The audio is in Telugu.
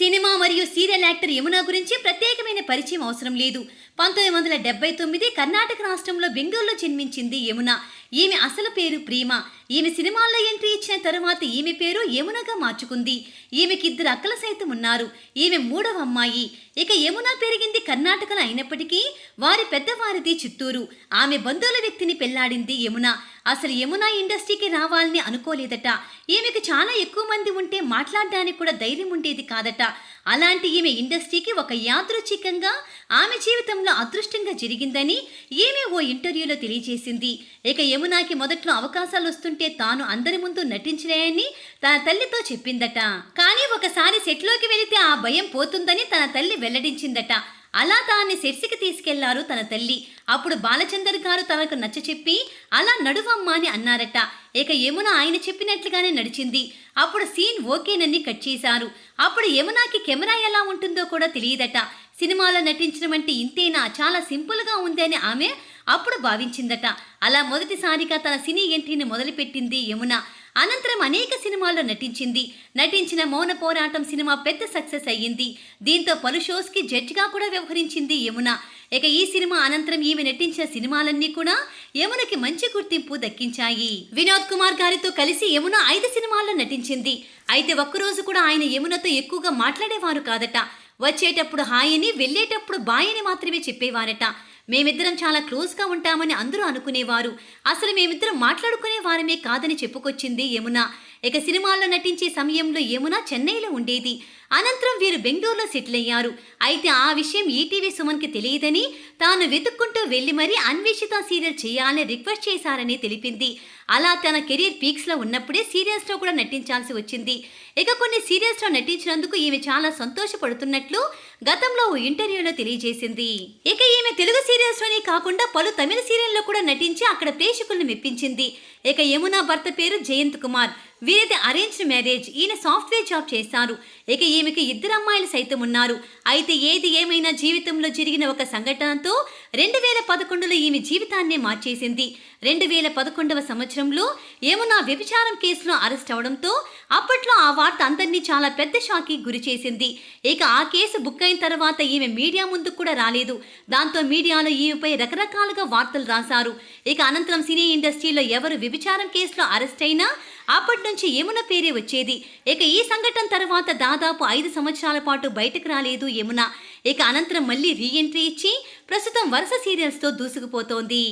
సినిమా మరియు సీరియల్ యాక్టర్ యమున గురించి ప్రత్యేకమైన పరిచయం అవసరం లేదు. పంతొమ్మిది వందల డెబ్బై తొమ్మిది కర్ణాటక రాష్ట్రంలో బెంగళూరులో జన్మించింది యమున. ఈమె అసలు పేరు ప్రేమ. ఈమె సినిమాల్లో ఎంట్రీ ఇచ్చిన తరువాత ఈమె పేరు యమునగా మార్చుకుంది. ఈమెకి ఇద్దరు అక్కల సైతం ఉన్నారు. ఈమె మూడవ అమ్మాయి. ఇక యమున పెరిగింది కర్ణాటకలో అయినప్పటికీ వారి పెద్దవారిది చిత్తూరు. ఆమె బంధువుల వ్యక్తిని పెళ్ళాడింది యమున. అసలు యమున ఇండస్ట్రీకి రావాలని అనుకోలేదట. ఈమెకు చాలా ఎక్కువ మంది ఉంటే మాట్లాడడానికి కూడా ధైర్యం ఉండేది కాదట. అలాంటి ఈమె ఇండస్ట్రీకి ఒక యాదృచ్ఛికంగా ఆమె జీవితంలో అదృష్టంగా జరిగిందని ఈమె ఓ ఇంటర్వ్యూలో తెలియజేసింది. ఇక యమునాకి మొదట్లో అవకాశాలు వస్తుంటే తాను అందరి ముందు నటించలేని తన తల్లితో చెప్పిందట. కానీ ఒకసారి సెట్లోకి వెళితే ఆ భయం పోతుందని తన తల్లి వెల్లడించిందట. అలా దాన్ని సెట్స్కి తీసుకెళ్ళారు తన తల్లి. అప్పుడు బాలచందర్ గారు తనకు నచ్చ చెప్పి అలా నడువమ్మా అని అన్నారట. ఇక యమున ఆయన చెప్పినట్లుగానే నడిచింది. అప్పుడు సీన్ ఓకేనని కట్ చేశారు. అప్పుడు యమునాకి కెమెరా ఎలా ఉంటుందో కూడా తెలియదట. సినిమాలో నటించడం అంటే ఇంతేనా? చాలా సింపుల్గా ఉంది అని ఆమె అప్పుడు భావించిందట. అలా మొదటిసారిగా తన సినీ ఎంట్రీని మొదలుపెట్టింది యమున. అనంతరం అనేక సినిమాల్లో నటించింది. నటించిన మౌన పోరాటం సినిమా పెద్ద సక్సెస్ అయ్యింది. దీంతో పలు షోస్కి జడ్జిగా కూడా వ్యవహరించింది యమున. ఇక ఈ సినిమా అనంతరం ఈమె నటించిన సినిమాలన్నీ కూడా యమునకి మంచి గుర్తింపు దక్కించాయి. వినోద్ కుమార్ గారితో కలిసి యమున ఐదు సినిమాల్లో నటించింది. అయితే ఒక్కరోజు కూడా ఆయన యమునతో ఎక్కువగా మాట్లాడేవారు కాదట. వచ్చేటప్పుడు హాయని వెళ్ళేటప్పుడు బాయని మాత్రమే చెప్పేవారట. మేమిద్దరం చాలా క్లోజ్గా ఉంటామని అందరూ అనుకునేవారు. అసలు మేమిద్దరం మాట్లాడుకునే వారమే కాదని చెప్పుకొచ్చింది యమున. ఇక సినిమాల్లో నటించే సమయంలో యమున చెన్నైలో ఉండేది. అనంతరం వీరు బెంగళూరులో సెటిల్ అయ్యారు. అయితే ఆ విషయం ఈటీవీ సుమన్కి తెలియదని తాను వెతుక్కుంటూ వెళ్ళి మరీ అన్వేషిత సీరియల్ చేయాలని రిక్వెస్ట్ చేశారని తెలిపింది. అలా తన కెరీర్ పీక్స్లో ఉన్నప్పుడే సీరియల్స్లో కూడా నటించాల్సి వచ్చింది. ఇక కొన్ని సీరియల్స్లో నటించినందుకు ఈమె చాలా సంతోషపడుతున్నట్లు గతంలో ఓ ఇంటర్వ్యూలో తెలియజేసింది. ఇక ఈమె తెలుగు సీరియల్స్లోనే కాకుండా పలు తమిళ సీరియల్లో కూడా నటించి అక్కడ ప్రేక్షకులను మెప్పించింది. ఇక యమున భర్త పేరు జయంత్ కుమార్. వీరిది అరేంజ్డ్ మ్యారేజ్ ఈయన సాఫ్ట్వేర్ జాబ్ చేస్తారు ఇక ఈమెకి ఇద్దరు అమ్మాయిలు సైతం ఉన్నారు. అయితే ఏది ఏమైనా జీవితంలో జరిగిన ఒక సంఘటనతో రెండు వేల పదకొండులో ఈమె జీవితాన్నే మార్చేసింది. రెండు వేల పదకొండవ సంవత్సరంలో ఏమున్నా వ్యభిచారం కేసులో అరెస్ట్ అవడంతో అప్పట్లో ఆ వార్త అందరినీ చాలా పెద్ద షాక్కి గురి చేసింది. ఇక ఆ కేసు బుక్ అయిన తర్వాత ఈమె మీడియా ముందుకు కూడా రాలేదు. దాంతో మీడియాలో ఈమెపై రకరకాలుగా వార్తలు రాశారు. ఇక అనంతరం సినీ ఇండస్ట్రీలో ఎవరు వ్యభిచారం కేసులో అరెస్ట్ అయినా అప్పటి నుంచి యమున పేరే వచ్చేది. ఇక ఈ సంఘటన తర్వాత దాదాపు ఐదు సంవత్సరాల పాటు బయటకు రాలేదు యమున. ఇక అనంతరం మళ్ళీ రీఎంట్రీ ఇచ్చి ప్రస్తుతం వరుస సీరియల్స్తో దూసుకుపోతోంది.